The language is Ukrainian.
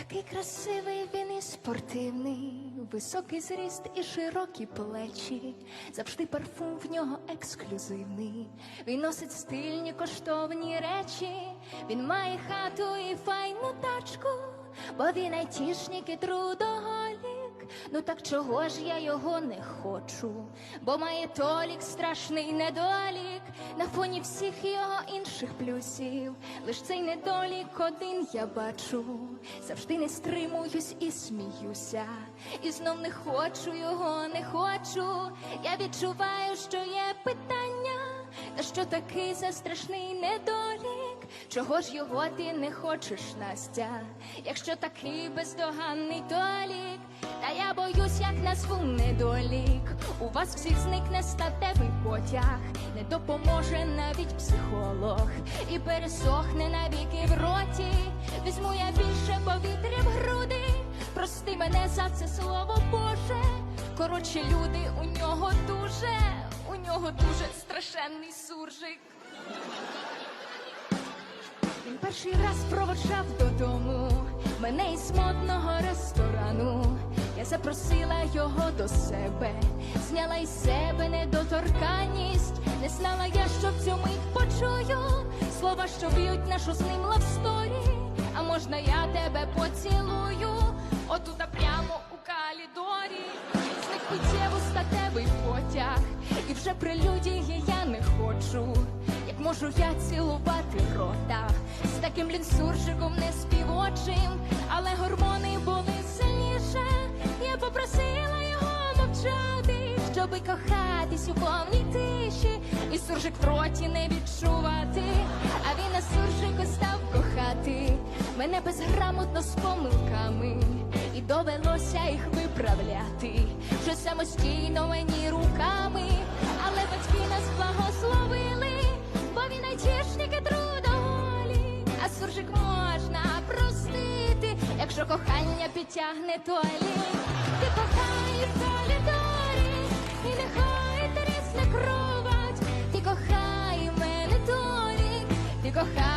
Такий красивий він і спортивний, високий зріст і широкі плечі. Завжди парфум в нього ексклюзивний. Він носить стильні коштовні речі. Він має хату і файну тачку, бо він айтішник і трудоголік. Ну так чого ж я його не хочу? Бо має толік страшний недолік на фоні всіх його інших плюсів. Лиш цей недолік один я бачу. Завжди не стримуюсь і сміюся. І знов не хочу його, не хочу. Я відчуваю, що є питання. Та що такий за страшний недолік? Чого ж його ти не хочеш, Настя? Якщо такий бездоганний толік, та я боюсь, як назву недолік. У вас всіх зникне статевий потяг, не допоможе навіть психолог, і пересохне навіки в роті. Візьму я більше повітря в груди. Прости мене за це слово Боже. Коротше, люди, у нього дуже, у нього дуже страшенний суржик. Він перший раз проводжав додому його до себе, зняла із себе недоторканність. Не знала я, що в цю мить почую слова, що б'ють нашу з ним лавсторі. А можна я тебе поцілую? Отута прямо у калідорі. Зник миттєво статевий потяг, і вже прелюдії я не хочу. Як можу я цілувати рота з таким лінсуржиком не співочим, але гормони були сильніше. Я мовчати, щоби кохатись у повній тиші, і суржик в роті не відчувати. А він на суржику став кохати. Мене безграмотно з помилками, і довелося їх виправляти, що самостійно мені руками, але батьки нас благословили, бо він айтішник і а суржик можна простити, якщо кохання підтягне туалет. coja.